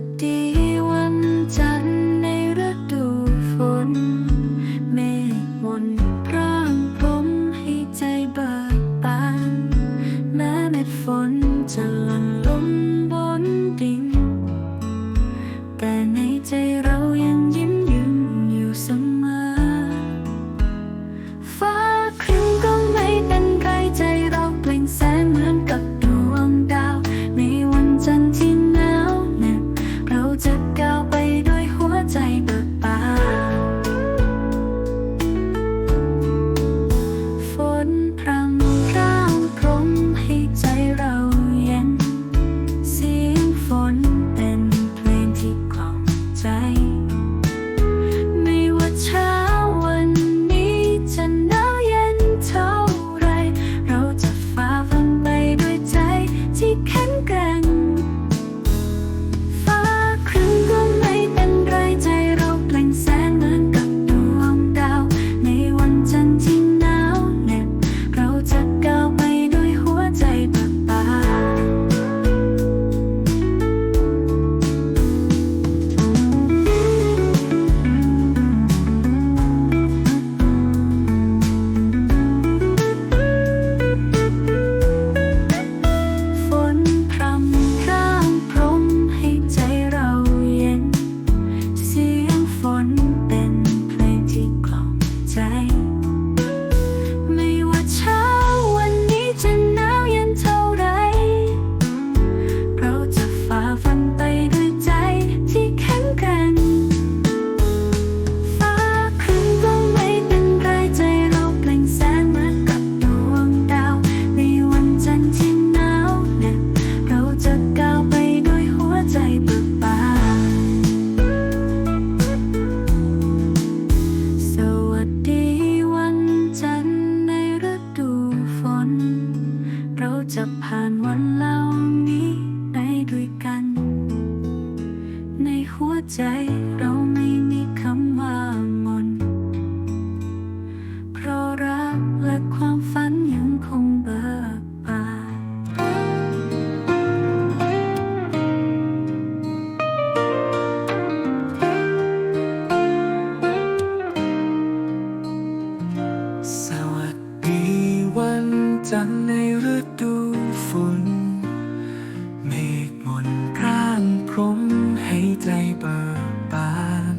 วัสดีวันจันในฤดูฝน เมฆมนร่างผมให้ใจเบิกบานแม้เม็ดฝนจะล 在 เบิกบาน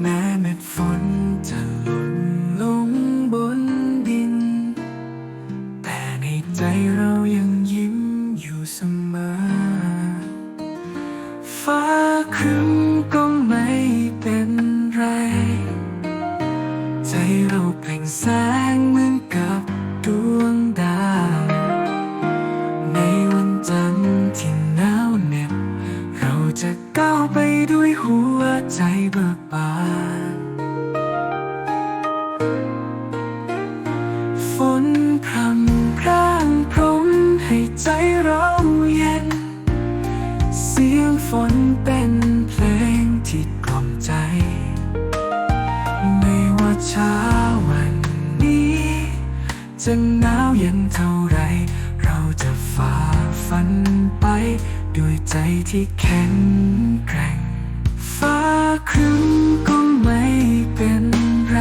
แม้เม็ดฝนจะหล่นลงบนดิน แต่ในใจเรายังยิ้มอยู่เสมอ ฟ้าครึ้มก็ไม่เป็นไร ใจเราเพ่งแส ใจเบิกบานฝนพรำพร่างพรมให้ใจเราเย็น เสียงฝนเป็นเพลงที่กล่อมใจ ไม่ว่าเช้าวันนี้ จะหนาวเย็นเท่าไร เราจะฝ่าฟันไป ด้วยใจที่แข็งแกร่ง ครึ้มก็ไม่เป็นไร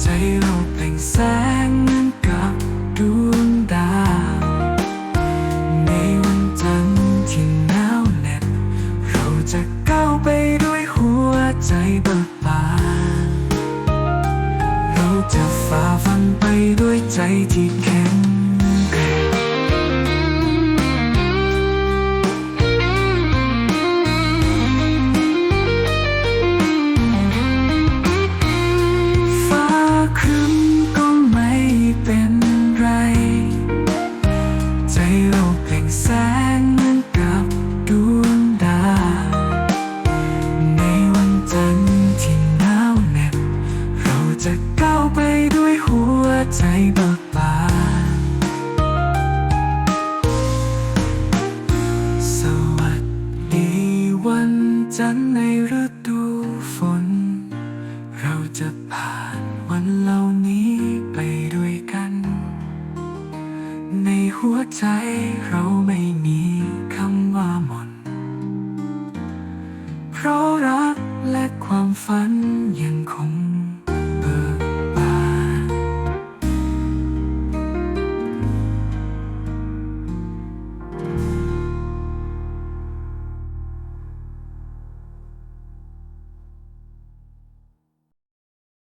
ใจเราเปล่งแสงเหมือนกับดวงดาว ในวันจันทร์ที่หนาวเหน็บเราจะก้าวไปด้วยหัวใจเบิกบานเราจะฝ่าฟันไปด้วยใจที่แข็ง จะผ่านวันเหล่านี้ไปด้วยกัน ในหัวใจเราไม่มีคำว่าหมดเพราะรักและความฝันยังคง